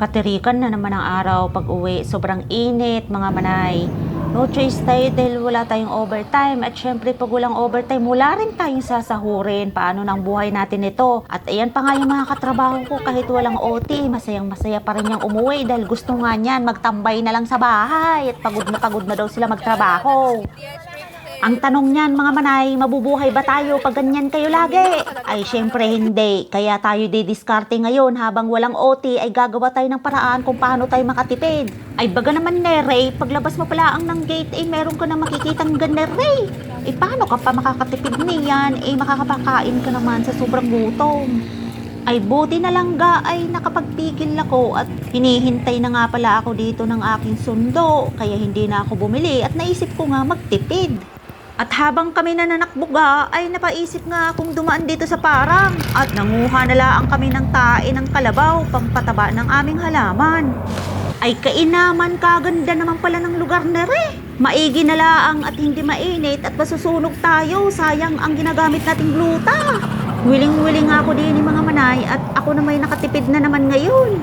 Katirikan na naman ang araw pag uwi. Sobrang init, mga manay. No choice tayo dahil wala tayong overtime. At syempre, pag walang overtime, wala rin tayong sasahurin. Paano nang buhay natin ito? At ayan pa nga yung mga katrabaho ko kahit walang OT. Masayang masaya pa rin yung umuwi dahil gusto nga niyan magtambay na lang sa bahay. At pagod na pagod na daw sila magtrabaho. Ang tanong niyan mga manay, mabubuhay ba tayo pag ganyan kayo lagi? Ay syempre hindi. Kaya tayo didiskarte ngayon habang walang OT ay gagawa tayo ng paraan kung paano tayo makatipid. Ay baga naman Nere, paglabas mo pala ang ng gate ay meron ka na makikitang ganere. Eh paano ka pa makakatipid niyan? Eh makakapakain ka naman sa sobrang gutom. Ay buti na lang ga ay nakapagpigil ako at hinihintay na nga pala ako dito ng aking sundo kaya hindi na ako bumili at naisip ko nga magtipid. At habang kami na nanakbuga, ay napaisip nga akong dumaan dito sa parang at nanguha na laang kami ng tae ng kalabaw pampataba ng aming halaman. Ay kainaman kaganda naman pala ng lugar na re. Maigi na laang at hindi mainit at masusunog tayo. Sayang ang ginagamit nating gluta. Wiling-wiling ako din ni mga manay at ako na may nakatipid na naman ngayon.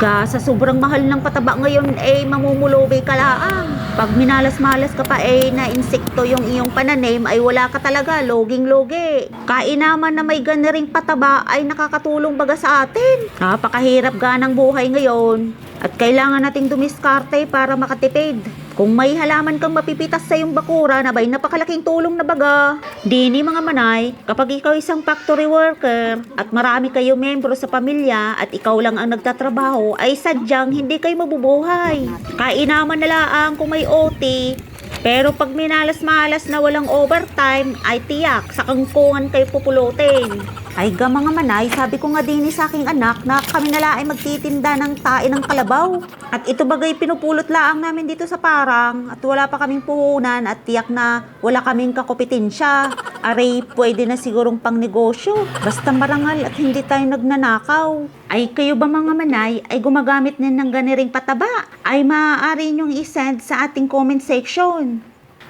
Ga, sa sobrang mahal ng pataba ngayon, eh, mamumulubi ka laang. Pag minalas-malas ka pa, eh, na insekto yung iyong pananim, ay wala ka talaga, loging-logi. Kainaman na may ganiring pataba, ay nakakatulong baga sa atin. Napakahirap ga ng buhay ngayon. At kailangan nating dumiskarte para makatipid. Kung may halaman kang mapipitas sa iyong bakura na ba'y napakalaking tulong na baga. Dini mga manay, kapag ikaw isang factory worker at marami kayo membro sa pamilya at ikaw lang ang nagtatrabaho ay sadyang hindi kayo mabubuhay. Kainaman na laang kung may OT, pero pag minalas-malas na walang overtime, ay tiyak, sa kangkungan kayo pupulutin. Ay ga mga manay, sabi ko nga din sa aking anak na kami nala ay magtitinda ng tae ng kalabaw. At ito bagay pinupulot laang namin dito sa parang at wala pa kaming puhunan at tiyak na wala kaming kakopetensya. Aray, pwede na sigurong pang negosyo. Basta marangal at hindi tayo nagnanakaw. Ay kayo ba mga manay ay gumagamit na ng ganiring pataba? Ay maaari nyong isend sa ating comment section.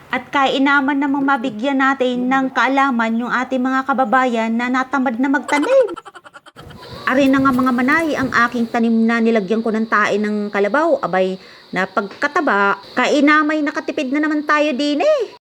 At kainaman namang mabigyan natin ng kaalaman yung ating mga kababayan na natamad na magtanim. Ari na nga mga manay, ang aking tanim na nilagyan ko ng tae ng kalabaw, abay na pagkataba, kainamay nakatipid na naman tayo din eh.